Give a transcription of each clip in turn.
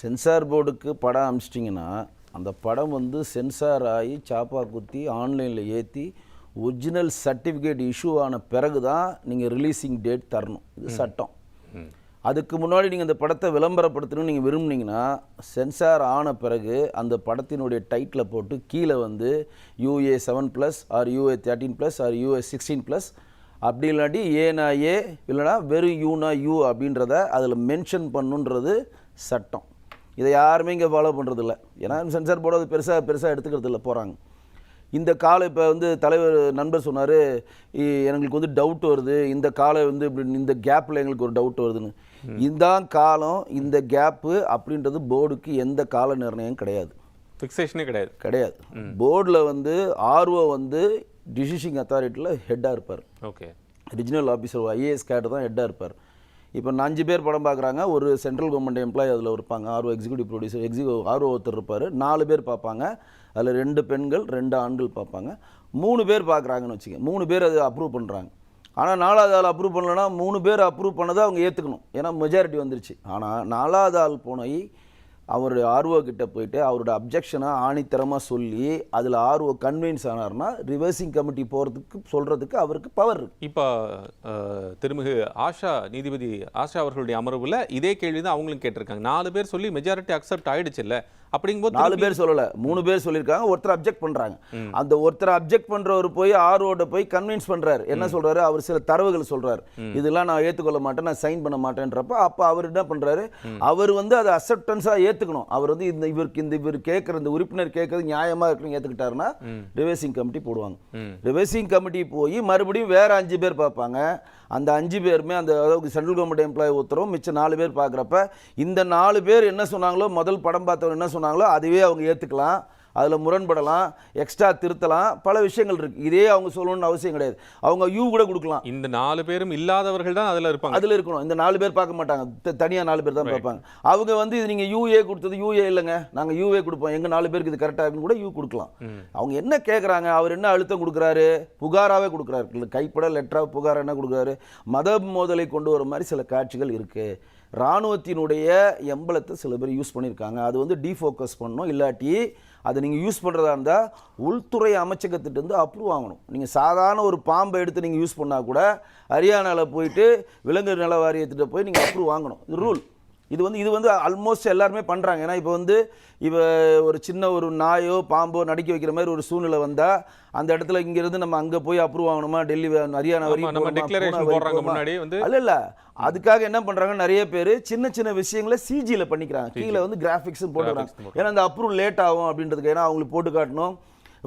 Sensor போர்டுக்கு படம் அனுப்பிச்சிட்டிங்கன்னா அந்த படம் வந்து சென்சார் ஆகி சாப்பா குத்தி ஆன்லைனில் ஏற்றி ஒரிஜினல் சர்டிஃபிகேட் இஷ்யூ ஆன பிறகு தான் நீங்கள் ரிலீசிங் டேட் தரணும். இது சட்டம். அதுக்கு முன்னாடி நீங்கள் இந்த படத்தை விளம்பரப்படுத்தணும்னு நீங்கள் விரும்புனீங்கன்னா சென்சார் ஆன பிறகு அந்த படத்தினுடைய டைட்டில் போட்டு கீழே வந்து UA seven plus or UA thirteen plus or UA sixteen plus அப்படி இல்லாட்டி ஏனா ஏ இல்லைனா வெறும் யூனா யூ அப்படின்றத அதில் மென்ஷன் பண்ணுன்றது சட்டம். இதை யாருமே இங்கே ஃபாலோ பண்ணுறதில்ல ஏன்னா சென்சார் போர்டு அது பெருசாக பெருசாக எடுத்துக்கிறது இல்லை போகிறாங்க இந்த காலம் இப்போ வந்து தலைவர் நண்பர் சொன்னார் எங்களுக்கு வந்து டவுட் வருது. இந்த காலம் வந்து இப்படி இந்த கேப்பில் எங்களுக்கு ஒரு டவுட் வருதுன்னு. இதான் காலம் இந்த கேப்பு அப்படின்றது போர்டுக்கு எந்த கால நிர்ணயம் கிடையாது. ஃபிக்ஸேஷனே கிடையாது. கிடையாது. போர்டில் வந்து ஆர்ஓ வந்து டிசிஷிங் அத்தாரிட்டியில் ஹெட்டாக இருப்பார். ஓகே. ரிஜினல் ஆஃபீஸர் ஐஏஎஸ் கேட்டு தான் ஹெட்டாக இருப்பார். இப்போ நான் அஞ்சு பேர் படம் பார்க்குறாங்க ஒரு சென்ட்ரல் கவர்மெண்ட் எம்ப்ளாயி அதில் இருப்பாங்க RO executive producer executive RO ஒருத்தர் இருப்பார் நாலு பேர் பார்ப்பாங்க அதில் ரெண்டு பெண்கள் ரெண்டு ஆண்கள் பார்ப்பாங்க. மூணு பேர் பார்க்குறாங்கன்னு வச்சுக்க மூணு பேர் அதை அப்ரூவ் பண்ணுறாங்க ஆனால் நாலாவது ஆள் அப்ரூவ் பண்ணலன்னா மூணு பேர் அப்ரூவ் பண்ணதை அவங்க ஏற்றுக்கணும் ஏன்னா மெஜாரிட்டி வந்துருச்சு. ஆனால் நாலாவது ஆள் போனோய் அவருடைய ஆர்ஓ கிட்ட போயிட்டு அவரோட அப்ஜெக்ஷனை ஆணித்தரமாக சொல்லி அதில் ஆர்ஓ கன்வின்ஸ் ஆனார்னா ரிவர்சிங் கமிட்டி போகிறதுக்கு சொல்கிறதுக்கு அவருக்கு பவர் இருக்கு. இப்போ திருமிகு ஆஷா நீதிபதி ஆஷா அவர்களுடைய அமர்வில் இதே கேள்வி தான் அவங்களும் கேட்டிருக்காங்க. நாலு பேர் சொல்லி மெஜாரிட்டி அக்செப்ட் ஆயிடுச்சுல்ல அப்படிங்கும்போது நாலு பேர் சொல்லல மூணு பேர் சொல்லியிருக்காங்க ஒருத்தர் அப்ஜெக்ட் பண்றாங்க. அந்த ஒருத்தர் அப்ஜெக்ட் பண்றவர் போய் ஆர்ஓட போய் கன்வின்ஸ் பண்றாரு. என்ன சொல்றாரு? அவர் சில தரவுகள் சொல்றாரு. இதெல்லாம் நான் ஏத்துக்கொள்ள மாட்டேன் நான் சைன் பண்ண மாட்டேன்றப்ப அப்ப அவர் என்ன பண்றாரு? அவர் வந்து அதை அக்செப்டன்ஸா ஏத்துக்கணும். அவர் வந்து இந்த இவருக்கு இந்த இவர் கேட்கற இந்த உறுப்பினர் கேட்கறது நியாயமா இருக்குன்னு ஏத்துக்கிட்டாருன்னா ரிவைசிங் கமிட்டி போடுவாங்க. ரிவைசிங் கமிட்டி போய் மறுபடியும் வேற அஞ்சு பேர் பார்ப்பாங்க. அந்த அஞ்சு பேருமே அந்த அதாவது சென்ட்ரல் கவர்மெண்ட் எம்ப்ளாயி ஒருத்தரும் மிச்சம் நாலு பேர் பார்க்குறப்ப இந்த நாலு பேர் என்ன சொன்னாங்களோ முதல் படம் பார்த்தவர் என்ன சொன்னாங்களோ அதுவே அவங்க ஏற்றுக்கலாம் அதில் முரண்படலாம் எக்ஸ்ட்ரா திருத்தலாம் பல விஷயங்கள் இருக்கு. இதே அவங்க சொல்லணும்னு அவசியம் கிடையாது. அவங்க யூ கூட கொடுக்கலாம். இந்த நாலு பேரும் இல்லாதவர்கள் தான் அதுல இருப்பாங்க. அதில் இருக்கணும். இந்த நாலு பேர் பார்க்க மாட்டாங்க. த- தனியா நாலு பேர் தான் பார்ப்பாங்க. அவங்க வந்து இது நீங்க யூஏ கொடுத்தது யூஏ இல்லைங்க. நாங்க யூஏ கொடுப்போம். எங்க நாலு பேருக்கு இது கரெக்டாக இருக்குன்னு கூட யூ கொடுக்கலாம். அவங்க என்ன கேட்குறாங்க அவர் என்ன அழுத்தம் கொடுக்குறாரு? புகாராவே கொடுக்குறாரு. கைப்பட லெட்டரா புகார் என்ன கொடுக்குறாரு? மத மோதலை கொண்டு வர மாதிரி சில காட்சிகள் இருக்கு. இராணுவத்தினுடைய எம்பளத்தை சில பேர் யூஸ் பண்ணியிருக்காங்க. அது வந்து டீஃபோக்கஸ் பண்ணணும் இல்லாட்டி அதை நீங்கள் யூஸ் பண்ணுறதா இருந்தால் உள்துறை அமைச்சகத்திட்டேருந்து அப்ரூவ் வாங்கணும் நீங்கள் சாதாரண ஒரு பாம்பை எடுத்து நீங்கள் யூஸ் பண்ணால் கூட ஹரியானாவில் போயிட்டு விலங்கு நல வாரியத்திட்ட போய் நீங்கள் அப்ரூவ் வாங்கணும் இது ரூல் இது வந்து இது வந்து ஆல்மோஸ்ட் எல்லாருமே பண்ணுறாங்க ஏன்னா இப்போ வந்து இவ ஒரு சின்ன ஒரு நாயோ பாம்போ நடிக்க வைக்கிற மாதிரி ஒரு சூழ்நிலை வந்தால் அந்த இடத்துல இங்கேருந்து நம்ம அங்கே போய் அப்ரூவ் வாங்கணுமா டெல்லி ஹரியானா வரைக்கும்? முன்னாடி வந்து. அல்ல இல்ல. அதுக்காக என்ன பண்றாங்க நிறைய பேர் சின்ன சின்ன விஷயங்களை சிஜியில் பண்ணிக்கிறாங்க. கீழே வந்து கிராஃபிக்ஸும் போட்டுக்கிறாங்க ஏன்னா அந்த அப்ரூவ் லேட் ஆகும் அப்படின்றதுக்கு. ஏன்னா அவங்களுக்கு போட்டு காட்டணும்.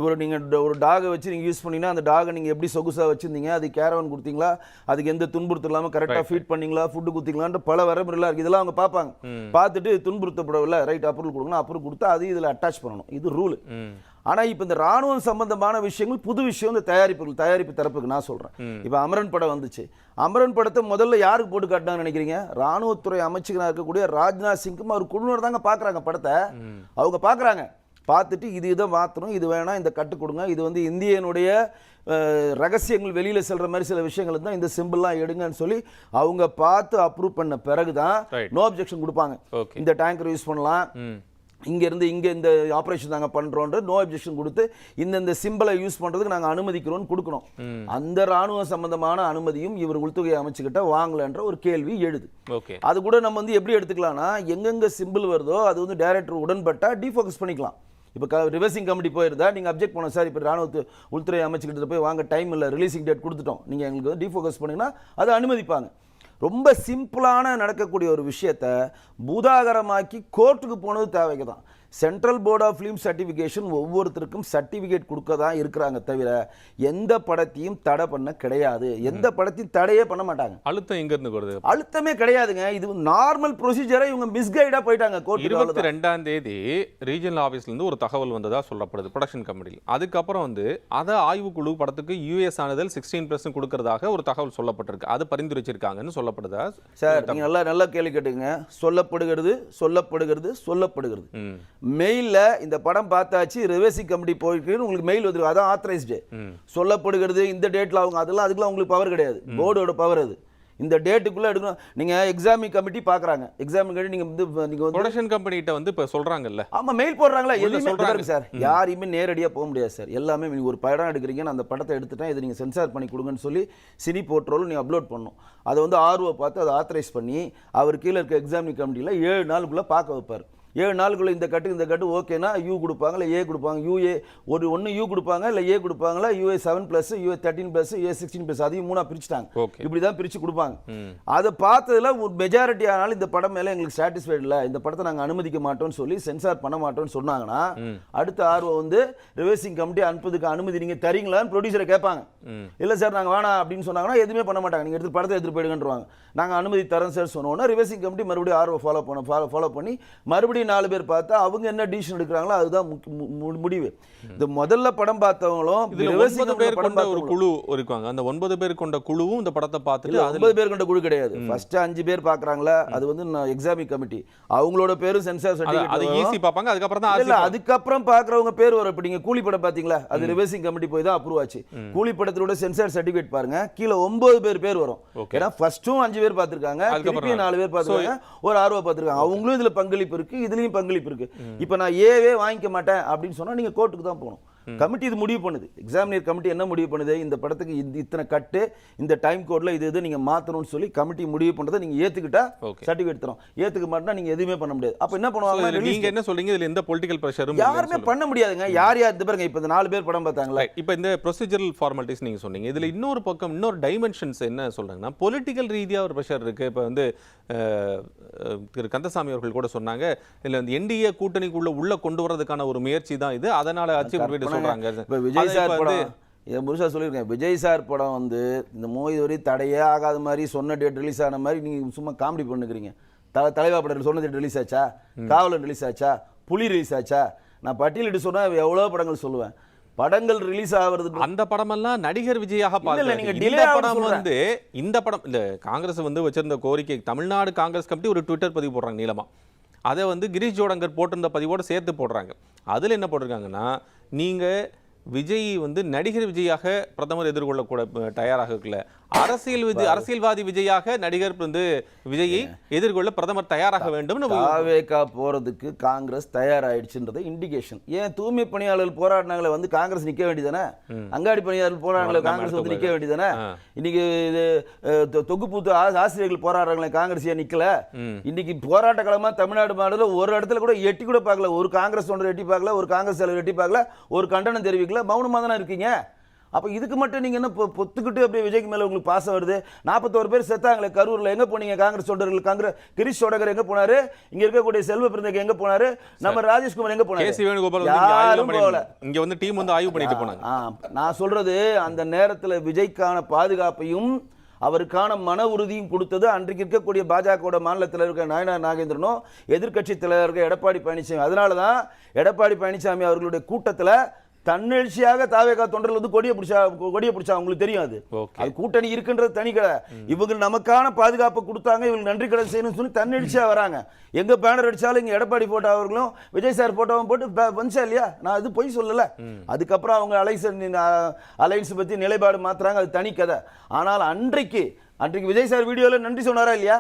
ஒரு நீங்கள் ஒரு டாகை வச்சு நீங்கள் யூஸ் பண்ணீங்கன்னா அந்த டாகை நீங்கள் எப்படி சொகுசாக வச்சிருந்தீங்க? அது கேரவன் கொடுத்தீங்களா? அதுக்கு எந்த துன்புறுத்தல் இல்லாமல் கரெக்டாக ஃபீட் பண்ணீங்களா? ஃபுட்டு கொடுத்தீங்களான்ற பல வரமுறைலாம் இருக்குது இதெல்லாம் அவங்க பார்ப்பாங்க. பார்த்துட்டு துன்புறுத்தப்படவில்லை. ரைட் அப்ரூவல் கொடுக்கணும் அப்ரூவல் கொடுத்தா அது இதில் அட்டாச் பண்ணணும். இது ரூல் ம். ஆனா இப்போ இந்த ராணுவம் சம்பந்தமான விஷயங்கள் புது விஷயம் இந்த தயாரிப்புகள் தயாரிப்பு தரப்புக்கு நான் சொல்றேன். இப்போ அமரன் படம் வந்துச்சு. அமரன் படத்தை முதல்ல யாருக்கு போட்டு காட்டினாங்கன்னு நினைக்கிறீங்க? ராணுவத்துறை அமைச்சராக இருக்கக்கூடிய ராஜ்நாத் சிங்கும் அவர் குழுவினர் தாங்க பார்க்குறாங்க படத்தை. அவங்க பார்க்குறாங்க. பார்த்துட்டு இது இதை மாற்றணும் இது வேணாம் இந்த கட்டு கொடுங்க. இது வந்து இந்தியனுடைய ரகசியங்கள் வெளியில் செல்ற மாதிரி சில விஷயங்கள் தான் இந்த சிம்பிள்லாம் எடுங்கன்னு சொல்லி அவங்க பார்த்து அப்ரூவ் பண்ண பிறகு தான். நோ அப்ஜெக்ஷன் கொடுப்பாங்க. இந்த டேங்கர் யூஸ் பண்ணலாம். ம். இங்க இருந்து இங்க இந்த ஆபரேஷன் நாங்க பண்றோன்ற நோ அப்ஜெக்ஷன் கொடுத்து இந்த இந்த சிம்பிளை யூஸ் பண்றதுக்கு நாங்க அனுமதிக்கிறோம்னு கொடுக்கணும். அந்த ராணுவ சம்பந்தமான அனுமதியும் இவர் உள்துறை அமைச்சுக்கிட்ட வாங்கலன்ற ஒரு கேள்வி எழுது. ஓகே அது கூட நம்ம வந்து எப்படி எடுத்துக்கலாம்னா எங்கெங்க சிம்பிள் வருதோ அது வந்து டைரக்டர் உடன்பட்டா டிஃபோக்கஸ் பண்ணிக்கலாம். இப்போ ரிவர்சிங் கமிட்டி போயிருந்தா நீங்கள் அப்ஜெக்ட் பண்ண சார் இப்போ ராணுவத்து உள்துறை அமைச்சுக்கிட்ட போய் வாங்க டைம் இல்லை. ரிலீசிங் டேட் கொடுத்துட்டோம். நீங்கள் எங்களுக்கு வந்து டிஃபோக்கஸ் பண்ணீங்கன்னா அதை அனுமதிப்பாங்க. ரொம்ப சிம்பிளான நடக்கக்கூடிய ஒரு விஷயத்தை பூதாகரமாக்கி கோர்ட்டுக்கு போனது தேவைக்கு தான் central board of film certification ஒவ்வொருத்தருக்கும் சர்டிஃபிகேட் கொடுக்க தான் இருக்கிறாங்க தவிர எந்த படத்தையும் தடை பண்ண கிடையாது. எந்த படத்தையும் தடையே பண்ண மாட்டாங்க. அழுத்தம் எங்க இருந்து வருது? அழுத்தமே கிடையாதுங்க. இது நார்மல் ப்ரொசீஜரை இவங்க மிஸ்கைடா போயிட்டாங்க இருபத்தி கோர்ட்டு ரெண்டாம் தேதி ரீஜனல் ஆஃபீஸ்ல இருந்து ஒரு தகவல் வந்ததா சொல்லப்படுது ப்ரொடக்ஷன் கமிட்டியில் அதுக்கப்புறம் வந்து அதை ஆய்வுக்குழு படத்துக்கு யூஎஸ் ஆனதல் சிக்ஸ்டீன் பர்சன்ட் கொடுக்கறதாக ஒரு தகவல் சொல்லப்பட்டிருக்கு. அது பரிந்துரைச்சிருக்காங்கன்னு சொல்லப்படுதா? சார் நீங்க நல்லா நல்லா கேள்வி கேட்டுங்க சொல்லப்படுகிறது சொல்லப்படுகிறது சொல்லப்படுகிறது. மெயில்ல இந்த படம் பார்த்தாச்சு ரிவர்சி கமிட்டி போயிருக்கு உங்களுக்கு மெயில் வந்துருக்கு. அதான் ஆத்தரைஸ்டு சொல்லப்படுகிறது இந்த டேட்ல அவங்க அதெல்லாம் அதுக்கெல்லாம் உங்களுக்கு பவர் கிடையாது. போர்டோட பவர் அது. இந்த டேட்டுக்குள்ள எடுக்கணும். நீங்க எக்ஸாமிங் கமிட்டி பாக்குறாங்க எக்ஸாமிங் கமிட்டி நீங்க வந்து நீங்க வந்து ப்ரொடக்ஷன் கம்பெனிகிட்ட வந்து இப்போ சொல்றாங்கல்ல. ஆமா மெயில் போடுறாங்களா? எதுவுமே. சொல்றாங்க. சார். யாரையுமே நேரடியா போக முடியாது சார். எல்லாமே நீங்க ஒரு படம் எடுக்கிறீங்க நான் அந்த படத்தை எடுத்துட்டேன் இதை நீங்க சென்சார் பண்ணி கொடுங்கன்னு சொல்லி சினி போர்ட்டரோல் நீங்க அப்லோட் பண்ணணும். அதை வந்து ஆர்வ பார்த்து அதை ஆத்தரைஸ் பண்ணி அவர் கீழே இருக்க எக்ஸாமிங் கமிட்டியில் ஏழு நாளுக்குள்ள பார்க்க வைப்பார். ஏழு நாளுக்குள்ள இந்த கட்டு இந்த கட்டு ஓகேனா யூ கொடுப்பாங்க இல்லை ஏ கொடுப்பாங்க. யூஏ ஒரு ஒன்று யூ கொடுப்பாங்க இல்லை ஏ கொடுப்பாங்களா? UA seven plus UA thirteen plus UA sixteen plus அதையும் மூணா பிரிச்சுட்டாங்க. இப்படி தான் பிரித்து கொடுப்பாங்க. அதை பார்த்ததுல ஒரு மெஜாரிட்டி ஆனாலும் இந்த படம் மேலே எங்களுக்கு சாட்டிஸ்ஃபைட் இல்லை. இந்த படத்தை நாங்கள் அனுமதிக்க மாட்டோம்னு சொல்லி சென்சார் பண்ண மாட்டோம்னு சொன்னாங்கன்னா அடுத்த ஆர்வம் வந்து ரிவர்சிங் கமிட்டி அனுப்புறதுக்கு அனுமதி நீங்கள் தரீங்களான்னு ப்ரொடியூசரை கேட்பாங்க. இல்லை சார் நாங்கள் வேணாம் அப்படின்னு சொன்னாங்கன்னா எதுவுமே பண்ண மாட்டாங்க. நீங்கள் எடுத்து படத்தை எடுத்துட்டு போயிடுங்கன்றவாங்க. நாங்கள் அனுமதி தரோம் சார் சொன்னோன்னா ரிவர்சிங் கமிட்டி மறுபடியும் ஆர்வம் ஃபாலோ பண்ண ஃபாலோ ஃபாலோ பண்ணி மறுபடியும் நாலு பேர் பார்த்தா அவங்க என்ன டிசிஷன் எடுக்கிறாங்களோ அதுதான் முடிவு. இந்த முதல்ல படம் பார்த்தவங்களும் பேர் கொண்ட ஒரு குழு இருக்காங்க. அந்த ஒன்பது பேர் கொண்ட குழுவும் இந்த படத்தை பார்த்துட்டு ஒன்பது பேர் கொண்ட குழு கிடையாது. ஃபர்ஸ்ட் அஞ்சு பேர் பாக்குறாங்களா அது வந்து எக்ஸாமிங் கமிட்டி அவங்களோட பேரும் சென்சார் சர்டிஃபிகேட் ஈஸி பார்ப்பாங்க அதுக்கப்புறம் தான் இல்ல அதுக்கப்புறம் பாக்குறவங்க பேர் வரும். இப்ப நீங்க கூலி படம் பாத்தீங்களா அது ரிவர்சிங் கமிட்டி போய் தான் அப்ரூவ் ஆச்சு. கூலி படத்தோட சென்சார் சர்டிஃபிகேட் பாருங்க. கீழே ஒன்பது பேர் பேர் வரும். ஏன்னா ஃபர்ஸ்டும் அஞ்சு பேர் பார்த்திருக்காங்க. திருப்பி நாலு பேர் பார்த்திருக்காங்க. ஒரு ஆர்வம் பார்த்திருக்காங்க. அவங்களும் இதுல பங்களிப்பு இருக்கு. இதுலயும் பங்களிப்பு இருக்கு. இப்ப நான் ஏவே வாங்கிக்க மாட்டேன் அப்படின்னு சொன்னா நீங்க கோர்ட்டுக்கு தான் போகணும். கமிட்டி இது முடிவு பண்ணுது. எக்ஸாமினர் கமிட்டி என்ன முடிவு பண்ணுது? இந்த படத்துக்கு இந்த இத்தனை கட்டு இந்த டைம் கோட்ல இது இது நீங்க மாத்தணும்னு சொல்லி கமிட்டி முடிவு பண்றதை நீங்க ஏத்துக்கிட்டா Okay. சர்டிஃபிகேட் தரோம். ஏத்துக்க மாட்டா நீங்க எதுவுமே பண்ண முடியாது. அப்ப என்ன பண்ணுவாங்க இதுல release நீங்க என்ன சொல்றீங்க? இதுல எந்த பொலிட்டிக்கல் ப்ரெஷரும் யாருமே பண்ண முடியாதுங்க. யார் யார் பாருங்க இப்ப இந்த நாலு பேர் படம் பார்த்தாங்களா? இப்போ இந்த ப்ரொசீஜரல் ஃபார்மாலிட்டிஸ் நீங்க சொன்னீங்க. இதுல இன்னொரு பக்கம் இன்னொரு டைமென்ஷன்ஸ் என்ன சொல்றாங்கன்னா பொலிட்டிக்கல் ரீதியா ஒரு ப்ரெஷர் இருக்கு. இப்போ வந்து திரு கந்தசாமி அவர்கள் கூட சொன்னாங்க. இதுல இந்த என்டிஏ கூட்டணிக்குள்ள உள்ள கொண்டு வரதுக்கான ஒரு முயற்சி தான் இது. அதனால அச்சீவ் சொல்றாங்க. இப்ப விஜய் சார் படம் என் முழுசா சொல்லியிருக்கேன். விஜய் சார் படம் வந்து இந்த மோய் வரை தடையே ஆகாத மாதிரி சொன்ன டேட் ரிலீஸ் ஆன மாதிரி நீங்க சும்மா காமெடி பண்ணுக்கிறீங்க. த தலைவா படம் சொன்ன டேட் ரிலீஸ் ஆச்சா? காவலன் ரிலீஸ் ஆச்சா? புலி ரிலீஸ் ஆச்சா? நான் பட்டியலிட்டு சொன்னா எவ்வளவு படங்கள் சொல்லுவேன். படங்கள் ரிலீஸ் ஆகுறது அந்த படமெல்லாம் நடிகர் விஜயாக இந்த படம். வந்து இந்த படம் இந்த காங்கிரஸ் வந்து வச்சிருந்த கோரிக்கை தமிழ்நாடு காங்கிரஸ் கமிட்டி ஒரு ட்விட்டர் பதிவு போடுறாங்க நீளமா. அதை வந்து கிரீஷ் ஜோடங்கர் போட்டிருந்த பதிவோட சேர்த்து போடுறாங்க. அதுல என்ன போட்டிருக்காங்கன்னா நீங்கள் விஜய் வந்து நடிகர் விஜயாக பிரதமர் எதிர்கொள்ளக்கூட தயாராக இருக்கல. அரசியல் விஜய் அரசியல்வாதி விஜயாக நடிகர் வந்து விஜயை எதிர்கொள்ள பிரதமர் தயாராக வேண்டும்னு தாவேகா போறதுக்கு காங்கிரஸ் தயாராயிடுச்சுன்றது இண்டிகேஷன் ஏன் தூய்மை பணியாளர்கள் போராடினாங்களே வந்து காங்கிரஸ் நிக்க வேண்டியதானே அங்காடி பணியாளர்கள் போராடினாங்களே காங்கிரஸ் வந்து நிக்க வேண்டியதானே. இன்னைக்கு தொகுப்பு ஆசிரியர்கள் போராடுறாங்களே காங்கிரஸ் ஏன் நிக்கல இன்னைக்கு போராட்ட காலமா தமிழ்நாடு மாநில ஒரு இடத்துல கூட எட்டி கூட பார்க்கல. ஒரு காங்கிரஸ் ஒன்று எட்டி பார்க்கல ஒரு காங்கிரஸ் தலைவர் எட்டி பார்க்கல ஒரு கண்டனம் தெரிவிக்கல. மௌனமா தானே இருக்கீங்க? அப்ப இதுக்கு மட்டும் நீங்க என்ன பொத்துக்கிட்டு அப்படியே விஜய்க்கு மேல உங்களுக்கு பாசம் வருது? நாற்பத்தோரு பேர் செத்தாங்களே கரூர்ல எங்க போனீங்க? காங்கிரஸ் தொண்டர்கள் காங்கிரஸ் கிரீஷ் சோடகர் எங்க போனாரு? இங்க இருக்கக்கூடிய செல்வ பிறந்தக்கு எங்க போனாரு? நம்ம ராஜேஷ்குமார் எங்க போனாரு? யாரும் போகல. இங்க வந்து டீம் வந்து ஆய்வு பண்ணிட்டு போனாங்க. நான் சொல்றது அந்த நேரத்துல விஜய்க்கான பாதுகாப்பையும் அவருக்கான மன உறுதியும் கொடுத்தது அன்றைக்கு இருக்கக்கூடிய பாஜகவோட மாநில தலைவர் நாயனா நாகேந்திரனும் எதிர்க்கட்சி தலைவர் எடப்பாடி பழனிசாமி. அதனால தான் எடப்பாடி பழனிசாமி அவர்களுடைய கூட்டத்துல தன்னெழுச்சியாக தாவேகா தொண்டர்கள் வந்து கொடியை பிடிச்சா கொடியை பிடிச்சா அவங்களுக்கு தெரியும் அது. கூட்டணி இருக்குன்றது தனி கடை இவங்க நமக்கான பாதுகாப்பு கொடுத்தாங்க இவங்க நன்றி கடன் செய்யணும்னு சொல்லி தன்னெழுச்சியா வராங்க. எங்க பேனர் அடிச்சாலும் இங்க எடப்பாடி போட்டோ அவர்களும் விஜய் சார் போட்டோவும் போட்டு வந்துச்சா இல்லையா? நான் அது பொய் சொல்லல. அதுக்கப்புறம் அவங்க அலைன்ஸ் அலைன்ஸ் பத்தி நிலைப்பாடு மாத்துறாங்க அது தனி கதை. ஆனால் அன்றைக்கு அன்றைக்கு விஜய் சார் வீடியோல நன்றி சொன்னாரா இல்லையா?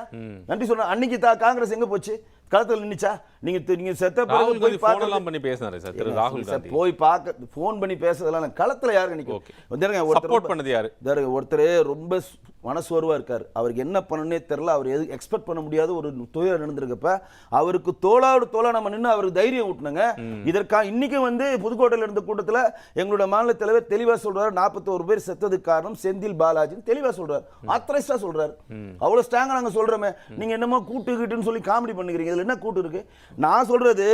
நன்றி சொன்னா அன்னைக்கு காங்கிரஸ் எங்க போச்சு? களத்துல நின்னுச்சா? நீங்க தெ- நீங்க செத்த பிறகு போய் பண்ணி பேசினாரு சார் திரு ராகுல் சார், காந்தி. போய் பார்க்க ஃபோன் பண்ணி பேசுறதெல்லாம் களத்துல நிக்கும் Okay. வந்துருங்க ஒருத்தர் பண்ணது யாரு? இதோ ஒருத்தர் ரொம்ப சு- மனசோர்வா இருக்கார். அவருக்கு என்ன பண்ணணும்னே தெரியல. அவர் எது எக்ஸ்பெக்ட் பண்ண முடியாத ஒரு துயரம் நடந்திருக்கப்ப அவருக்கு தோளோடு தோளா நம்ம நின்று அவருக்கு தைரியம் ஊட்டணுங்க. இதற்கா இன்னைக்கு வந்து புதுக்கோட்டையில் இருந்த கூட்டத்துல எங்களோட மாநில தலைவர் தெளிவா சொல்றாரு. நாற்பத்தோரு பேர் செத்ததுக்கு காரணம் செந்தில் பாலாஜின்னு தெளிவா சொல்றாரு. ஆத்தரைஸ்டா சொல்றாரு. அவ்வளவு ஸ்ட்ராங்கா நாங்க சொல்றோமே. நீங்க என்னமோ கூட்டு கிட்டுன்னு சொல்லி காமெடி பண்ணுகிறீங்க. இதுல என்ன கூட்டு இருக்கு? நான் சொல்றது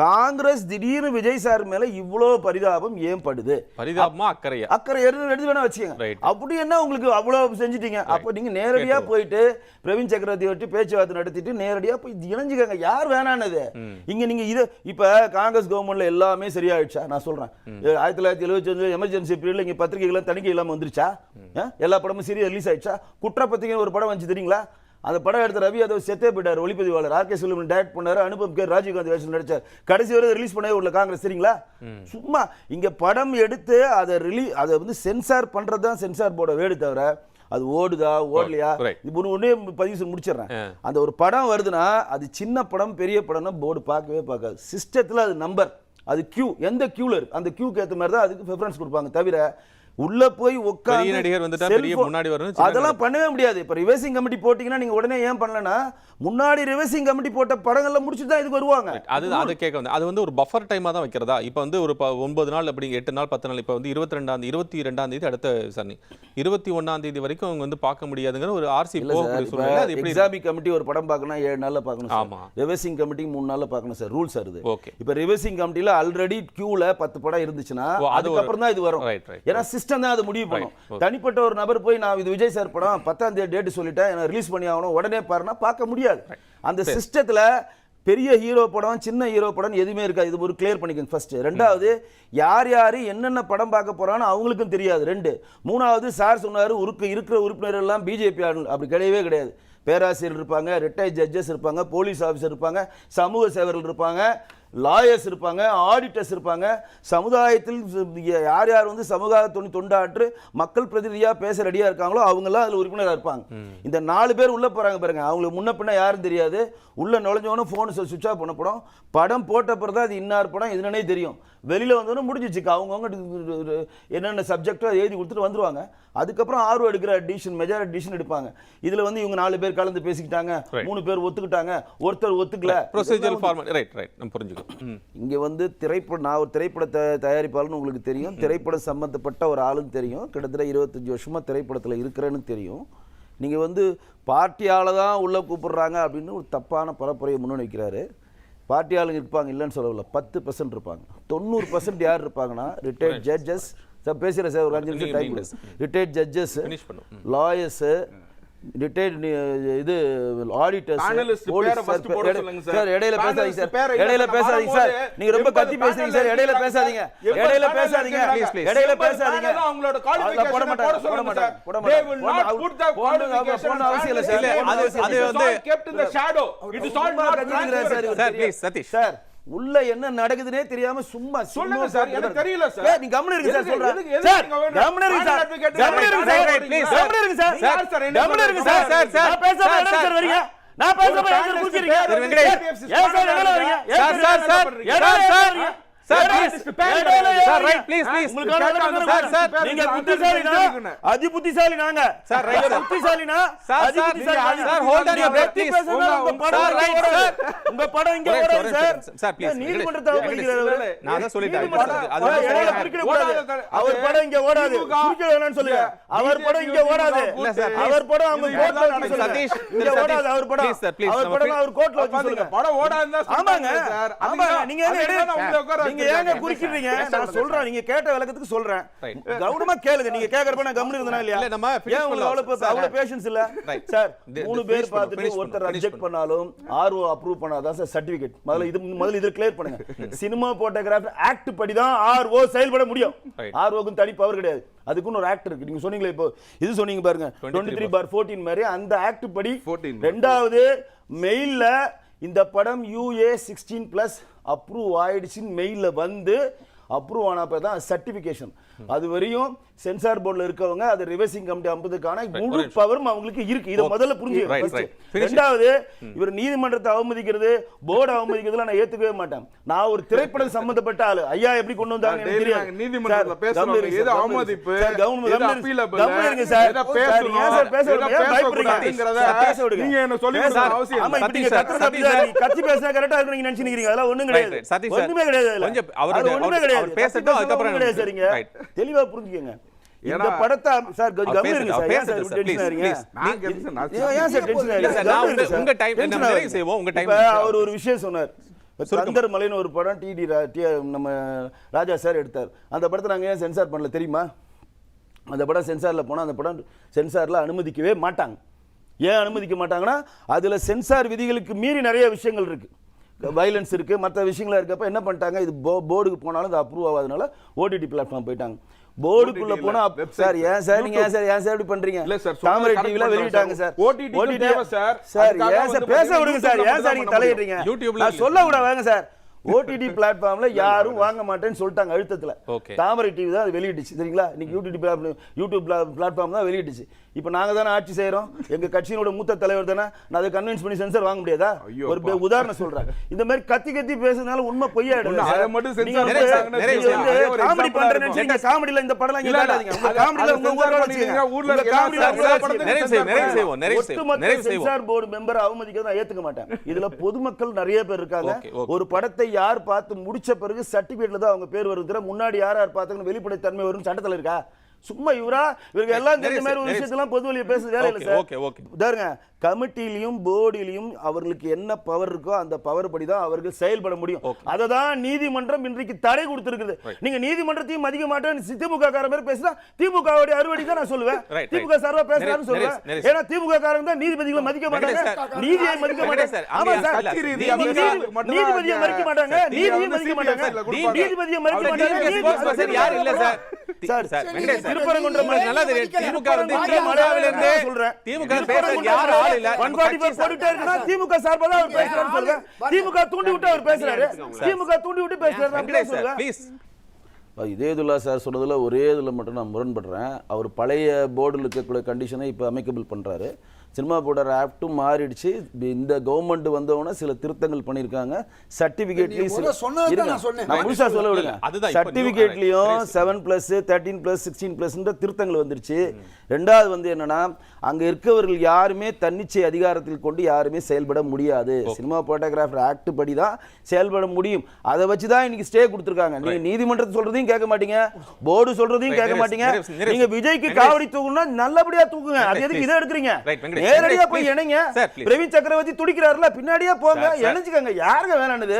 காங்கிரஸ் திடீர்னு விஜய் சார் மேல இவ்வளவு பரிதாபம் ஏன் படுது? பரிதாபமா அக்கறையா? அக்கறை எடுத்து வேணா வச்சுக்கோங்க. அப்படி என்ன உங்களுக்கு அவ்வளவு செஞ்சிட்டீங்க? அப்போ நீங்க நேரடியா போயிட்டு பிரவீன் சக்கரவர்த்தி வச்சு பேச்சுவார்த்தை நடத்திட்டு நேரடியா போய் இணைஞ்சுக்கங்க. யார் வேணானது? இங்க நீங்க இது இப்ப காங்கிரஸ் கவர்மெண்ட்ல எல்லாமே சரியாயிடுச்சா? நான் சொல்றேன். ஆயிரத்தி தொள்ளாயிரத்தி எழுபத்தி அஞ்சு எமர்ஜென்சி பீரியட்ல இங்க பத்திரிகைகள் தணிக்கை இல்லாம வந்துருச்சா? எல்லா படமும் சீரியல் ரிலீஸ் ஆயிடுச்சா? குற்றப்பத்திரிகை ஒரு படம் வந்துச்சு தெரியுங்களா? அந்த படம் எடுத்த ரவி யாதவ் செத்தே போயிட்டார். ஒளிப்பதிவாளர் ஆர் கே சுலிமன் டைரக்ட் பண்ணாரு. அனுபவம் கே ராஜீவ்காந்தி வேஷம் நடிச்சார். கடைசி வரை ரிலீஸ் பண்ணவே உள்ள காங்கிரஸ் தெரியுங்களா சும்மா இங்க படம் எடுத்து அதை ரிலீ அதை வந்து சென்சார் பண்றது தான் சென்சார் போர்டை வேடு தவிர அது ஓடுதா ஓடலையா. இப்போ ஒன்று பதிவு செஞ்சு முடிச்சிடுறேன். அந்த ஒரு படம் வருதுன்னா அது சின்ன படம் பெரிய படம்னா போர்டு பார்க்கவே பார்க்காது. சிஸ்டத்தில் அது நம்பர் அது கியூ எந்த கியூல இருக்கு? அந்த கியூக்கு ஏற்ற மாதிரி தான் அதுக்கு ப்ரிஃபரன்ஸ் கொடுப்பாங்க தவிர உள்ள போய் உட்காந்து நடிகர் வந்துட்டா பெரிய முன்னாடி வரணும் அதெல்லாம் பண்ணவே முடியாது. இப்போ ரிவர்சிங் கமிட்டி போட்டிங்கன்னா நீங்க உடனே ஏன் பண்ணலன்னா முன்னாடி ரிவர்சிங் கமிட்டி போட்ட படங்கள்ல முடிச்சுட்டு தான் இதுக்கு வருவாங்க. அது அது கேட்க வந்து அது வந்து ஒரு பஃபர் டைமாக தான் வைக்கிறதா? இப்போ வந்து ஒரு ஒன்பது நாள் அப்படி எட்டு நாள் பத்து நாள் இப்போ வந்து இருபத்தி ரெண்டாம் இருபத்தி ரெண்டாம் தேதி அடுத்த விசாரணை இருபத்தி ஒண்ணாம் தேதி வரைக்கும் அவங்க வந்து பார்க்க முடியாதுங்கிற ஒரு ஆர்சி போகக்கூடிய சூழ்நிலை அது எப்படி எக்ஸாமி கமிட்டி ஒரு படம் பார்க்கணும் ஏழு நாள்ல பார்க்கணும் ஆமா. ரிவர்சிங் கமிட்டி மூணு நாள்ல பார்க்கணும் சார். ரூல்ஸ் வருது ஓகே இப்போ ரிவர்சிங் கமிட்டில ஆல்ரெடி கியூல பத்து படம் இருந்துச்சுன்னா அதுக்கப்புறம் தான் இது வரும். ஏன்னா சிஸ்டம் தான் அது முடிவு பண்ணும். தனிப்பட்ட ஒரு நபர் போய் நான் இது விஜய் சார் படம் பத்தாம் தேதி டேட் சொல்லிட்டேன் எனக்கு ரிலீஸ் பண்ணி ஆகணும் உடனே பாருன்னா பார்க்க முடியாது. அந்த சிஸ்டத்துல பெரிய ஹீரோ படம் சின்ன ஹீரோ படம் எதுவுமே இருக்காது. இது ஒரு கிளியர் பண்ணிக்கோங்க ஃபர்ஸ்ட் ரெண்டாவது யார் யார் என்னென்ன படம் பார்க்க போறான்னு அவங்களுக்கும் தெரியாது. ரெண்டு மூணாவது சார் சொன்னாரு உருக்கு இருக்கிற உறுப்பினர் எல்லாம் பிஜேபி ஆளுங்க. அப்படி கிடையவே கிடையாது. பேராசிரியர் இருப்பாங்க ரிட்டையர்ட் ஜட்ஜஸ் இருப்பாங்க போலீஸ் ஆஃபீஸர் இருப்பாங்க சமூக சேவர்கள் இருப்பாங்க. லாயர்ஸ் இருப்பாங்க ஆடிட்டர்ஸ் இருப்பாங்க. சமுதாயத்தில் யார் யார் வந்து தொண்டு தொண்டாற்று மக்கள் பிரதிநிதியாக பேச ரெடியாக இருக்காங்களோ அவங்கெல்லாம் அதில் உறுப்பினராக இருப்பாங்க. இந்த நாலு பேர் உள்ளே போகிறாங்க பாருங்க. அவங்களுக்கு முன்ன பின்ன யாரும் தெரியாது. உள்ளே நுழைஞ்சவொன்னே ஃபோன் சுவிட்ச் ஆஃப் பண்ணப்படும் படம் போட்ட பிறகு தான் அது இன்னார் படம் இதுனே தெரியும். வெளியில் வந்தோடனே முடிஞ்சிச்சுக்கு அவங்கவுங்க என்னென்ன சப்ஜெக்டோ எழுதி கொடுத்துட்டு வந்துருவாங்க. அதுக்கப்புறம் ஆர்வம் எடுக்கிற டிசிஷன் மெஜாரிட்டி டிசிஷன் எடுப்பாங்க. இதில் வந்து இவங்க நாலு பேர் கலந்து பேசிக்கிட்டாங்க. மூணு பேர் ஒத்துக்கிட்டாங்க. ஒருத்தர் ஒத்துக்கல. ப்ரொசீஜர் ஃபார்மல் ரைட் ரைட் நம்ம புரிஞ்சுக்கோ ம் இங்க வந்து திரைப்படம் நான் ஒரு திரைப்பட த- தயாரிப்பாளர்னு உங்களுக்கு தெரியும். திரைப்படம் சம்பந்தப்பட்ட ஒரு ஆளுன்னு தெரியும். கிட்டத்தட்ட இருபத்தஞ்சு வருஷமா திரைப்படத்துல இருக்கிறேன்னு தெரியும். நீங்க வந்து பார்ட்டியால தான் உள்ள கூப்பிடுறாங்க அப்படின்னு ஒரு தப்பான பரப்புரையை முன்வைக்கிறாரு. பார்ட்டி ஆளுங்க இருப்பாங்க இல்லைன்னு சொல்லவில்லை. பத்து பர்சன்ட் இருப்பாங்க. தொண்ணூறு பர்சன்ட் யார் இருப்பாங்கன்னா ரிட்டையர்ட் ஜட்ஜஸ் சார் பேசுகிறேன் சார் ஒரு அஞ்சு நிமிஷம் time retired judges. Lawyers retired இது ஆடிட்டர்ஸ் Panelist பேரை first போட சொல்லுங்க சார். சார் இடையில பேசாதீங்க சார் இடையில பேசாதீங்க சார் நீங்க ரொம்ப கத்தி பேசுறீங்க சார் இடையில. பேசாதீங்க இடையில பேசாதீங்க. இடையில பேசாதீங்க அவங்களோட போட மாட்டாங்க போட மாட்டாங்க. போட மாட்டாங்க அவசியம் இல்லை சார். அது- அது வந்து- சார் please, சதீஷ். சார் உள்ள என்ன நடக்குதுன்னே தெரியாம சும்மா சொல்லுங்க சார், எனக்கு தெரியல சார். நீங்க கம்முனு இருங்க சார் சொல்றேன் சார்? கம்முனு இருங்க சார் இருங்க Right, சார் sir. கம்முனு இருங்க சார் சார் என்ன கம்முனு இருங்க சொல்றது? Sir sir, sir. பேசாம சார், என்ன சார் சார். வரீங்க நான் ஒரு ஏன் சார் வெங்கடேஷ். ஏன் சார் இடையில வரீங்க ஏன் சார், சார் சார், சார். அதி புத்திசாலி நாங்க சார். புத்திசாலினா அதி புத்திசாலி. Sir, sir. உங்க படம் இங்க ஓடாது சார். சார், அவரு? நான் அதான் சொல்லிட்டேன். நீதிமன்றம் அது அவர் வந்து இடையில சொல்லுங்க. குறுக்கிட கூடாது. ஓடாத- அவர் படம் இங்க ஓடாது குறுக்கிட வேணாம்னு சொல்லுங்க அவர் படம் இங்க ஓடாது இல்ல சார், அவர் படம் அவங்க கோர்ட்ல சதீஷ், இங்க ஓடாது. அவர் படம். அவர் படம் அவர் கோர்ட்ல சொல்லுங்க படம் ஓடாதுன்னு தான் ஆமாங்க சார். ஆமாங்க நீங்க இடையில- உங்களை உட்கார நீங்க ஏங்க பேச நான் சொல்றேன் நீங்க கேட்ட விளக்கத்துக்கு சொல்றேன். கவனமா கேளுங்க. நீங்க கேக்குறப்ப நான் கவனம் இருந்தனா இல்லையா? இல்ல, நம்ம ஏன் உங்களுக்கு. அவ்வளவு அவ்வளவு பேஷன்ஸ் இல்ல. சார் மூணு பேர் பார்த்துட்டு ஒருத்தர் ரிஜெக்ட் பண்ணாலும் ஆர்ஓ அப்ரூவ் பண்ணாதான் சார் சர்டிபிகேட் முதல்ல இது முதல்ல இது கிளியர் பண்ணுங்க. சினிமா போட்டோகிராஃபர் ஆக்ட் படி தான் ஆர்ஓ செயல்பட முடியும். ஆர்ஓக்கும் தனி பவர் கிடையாது. அதுக்குன்னு ஒரு ஆக்ட் இருக்கு. நீங்க சொன்னீங்களே இப்போ இது சொன்னீங்க பாருங்க. 23 டுவெண்ட்டி த்ரீ பார் ஃபோர்டீன் மாதிரி அந்த ஆக்ட் படி 14 ரெண்டாவது மெயில்ல இந்த படம் யூஏ சிக்ஸ்டீன் பிளஸ் அப்ரூவ் ஆயிடுச்சுன்னு மெயில்ல வந்து அப்ரூவ் ஆனப்போ தான் சர்டிஃபிகேஷன் அது வரையும் சென்சார் போர்டில் இருக்கவங்க அது ரிவர்சிங் கமிட்டி அம்பதுக்கான முழு. பவரும் அவங்களுக்கு இருக்கு. இதை முதல்ல it. ரெண்டாவது இவர் நீதிமன்றத்தை அவமதிக்கிறது போர்டு அவமதிக்கிறதுல நான் ஏத்துக்கவே மாட்டேன். நான் ஒரு திரைப்படம் சம்பந்தப்பட்ட ஆளு. ஐயா எப்படி கொண்டு வந்தாங்க எனக்கு தெரியாது. நீதிமன்றத்துல எது அவமதிப்பு, கம்முனு இருங்க சார். பேச விடுங்க? நீங்க என்ன கொடுக்கணும் அவசியம் ஆமா, இல்லை. இப்ப நீங்க சதீஷ் சார், கத்துறது கத்தி பேசினா கரெக்டா இருக்குன்னு நீங்க நினைச்சு நிக்கிறீங்க அதெல்லாம் ஒண்ணும் கிடையாது. ஒண்ணுமே கிடையாது. கொஞ்சம் அவரு- ஒண்ணுமே பேசட்டும், ஒண்ணும் கிடையாது சரிங்க. தெளிவா புரிஞ்சுக்கங்க. இந்த படத்தை சார் கொஞ்சம் அவர் சார். ஏன் சார் டென்ஷன் ஆறீங்க ஏன் சார் டென்ஷன் ஆறீங்க உங்க-. செய்வோம், உங்க ஒரு விஷயம் சொன்னார். தந்தர் மலைன்னு ஒரு படம் டிடி நம்ம ராஜா சார் எடுத்தார். அந்த படத்தை நாங்க ஏன் சென்சார் பண்ணல தெரியுமா? அந்த படம் சென்சாரில் போனால் அந்த படம் சென்சாரில் அனுமதிக்கவே மாட்டாங்க. ஏன் அனுமதிக்க மாட்டாங்கன்னா அதில் சென்சார் விதிகளுக்கு மீறி நிறைய விஷயங்கள் இருக்குது வைலன்ஸ் இருக்குது மற்ற விஷயங்களா இருக்கப்ப என்ன பண்ணிட்டாங்க? இது போ போர்டுக்கு போனாலும் அது அப்ரூவ் ஆகாதனால ஓடிடி பிளாட்ஃபார்ம் போயிட்டாங்க. போர்டுக்குள்ள போனா சார் ஏன் சார் நீங்க. ஏன் சார் ஏன் சார் இப்படி பண்றீங்க? இல்ல சார், தாமரை டிவில வெளியிட்டாங்க சார். க்கு தேவை சார். சார். ஏன் சார் பேச விடுங்க சார். ஏன் சார் நீங்க தலையிடுறீங்க? இல்ல. சொல்ல விட வாங்க சார். ஓடிடி பிளாட்ஃபார்ம்ல யாரும் வாங்க மாட்டேன்னு சொல்லிட்டாங்க அழுத்தத்துல. தாமரை டிவி தான் அது வெளியிட்டுச்சு சரிங்களா? இன்னைக்கு யூடியூப் யூடியூப் பிளாட்ஃபார்ம் தான் வெளியிட்டுச்சு. இப்போ நாங்க தானே ஆட்சி செய்றோம். எங்க கட்சியினோட மூத்த தலைவர் தானே? நான் அதை கன்வின்ஸ் பண்ணி சென்சார் வாங்க முடியாதா? ஒரு உதாரணம் சொல்றேன். இந்த மாதிரி கத்தி கத்தி பேசுறதுனால உண்மை பொய்யாயிடுது ஒண்ணு அதை மட்டும் காமெடி. நினைச்சீங்க காமெடில இந்த படம் இங்க இல்ல, இல்ல, காட்டாதீங்க உங்க அது- காமெடில அது உங்க censor ஊரோட செய்வோம் சென்சார் போர்டு மெம்பர் அவமதிக்கிறத நான் ஏத்துக்க மாட்டேன். இதுல பொதுமக்கள் நிறைய பேர் இருக்காங்க. ஒரு படத்தை யார் பார்த்து முடிச்ச பிறகு சர்டிபிகேட்ல தான் அவங்க பேர் வருது முன்னாடி யார் யார் பார்த்தாங்கன்னு வெளிப்படைத்தன்மை வரும் சட்டத்துல இருக்கா? சும்மா இவரா? இவருக்கு எல்லாம் தெரிஞ்ச மாதிரி ஒரு விஷயத்தெல்லாம் பொது வழியை பேசுறது வேலை இல்லை சார். okay, okay. உதாருங்க கமிட்டிலையும் போர்டிலையும் அவர்களுக்கு என்ன பவர் இருக்கோ அந்த பவர் படி தான் அவர்கள் செயல்பட முடியும். அதை தான் நீதிமன்றம் இன்றைக்கு தடை கொடுத்திருக்குது. நீங்க நீதிமன்றத்தையும் மதிக்க மாட்டேன்னு திமுக கார மாதிரி பேசினா திமுகவுடைய அறுவடை தான் நான் சொல்லுவேன். திமுக சார்பா பேசுறான்னு நிறைய- சொல்லுவேன். ஏன்னா திமுக காரங்க தான் நீதிபதிகளை மதிக்க மாட்டாங்க. நீதியை மதிக்க மாட்டாங்க. ஆமா சார். நீதிபதியை மதிக்க மாட்டாங்க. நீதியை மதிக்க மாட்டாங்க. நீதிபதியை மதிக்க மாட்டாங்க. யாரும் இல்ல sir sir, sir Venkatesh sir Thiruparankundram உங்களுக்கு நல்லா தெரியும் திமுக வந்து மலையாள இந்திய மலையாளில இருந்து நான் சொல்றேன். திமுக பேசுறதுக்கு யாரும் ஆள் இல்ல நம்ம 144 கட்சி சார். போட்டுட்டே இருக்குன்னா திமுக சார்பா தான் அவர் சொல்லுவேன். திமுக தூண்டி விட்டு அவர் பேசுறாரு திமுக தூண்டி விட்டு பேசுறாரு நான் அப்படியே வெங்கடேஷ் சார் சொல்லுவேன் ப்ளீஸ் இதேதுல்லா சார் சொன்னதுல ஒரே இதில் மட்டும் நான் முரண்படுறேன் அவர் பழைய போர்டில் இருக்கக்கூடிய கண்டிஷனை இப்போ அமைக்கபிள் பண்றாரு சினிமா போர்டர் ஆக்டும் மாறிடுச்சு. இந்த கவர்மெண்ட் வந்தவொடனே சில திருத்தங்கள் பண்ணியிருக்காங்க. சர்டிஃபிகேட்லேயும் சொல்ல விடுங்க. சர்டிஃபிகேட்லேயும் seven plus thirteen plus sixteen ப்ளஸ்ன்ற திருத்தங்கள் வந்துருச்சு. ரெண்டாவது வந்து என்னன்னா அங்க இருக்கவர்கள் யாருமே தன்னிச்சை அதிகாரத்தில் கொண்டு யாருமே செயல்பட முடியாது. சினிமா போட்டோகிராஃபர் ஆக்ட் படி தான் செயல்பட முடியும். அதை வச்சு தான் இன்னைக்கு ஸ்டே கொடுத்துருக்காங்க. நீங்க நீதிமன்றத்தை சொல்றதையும் கேட்க மாட்டீங்க. போர்டு சொல்றதையும் கேட்க மாட்டீங்க. நீங்க விஜய்க்கு காவடி தூக்கணும்னா நல்லபடியா தூக்குங்க. அது எதுக்கு இதை எடுக்கிறீங்க? நேரடியா போய். இணைங்க. பிரவீன் சக்கரவர்த்தி துடிக்கிறாருல பின்னாடியே போங்க. இணைஞ்சுக்கங்க யாருங்க வேணானது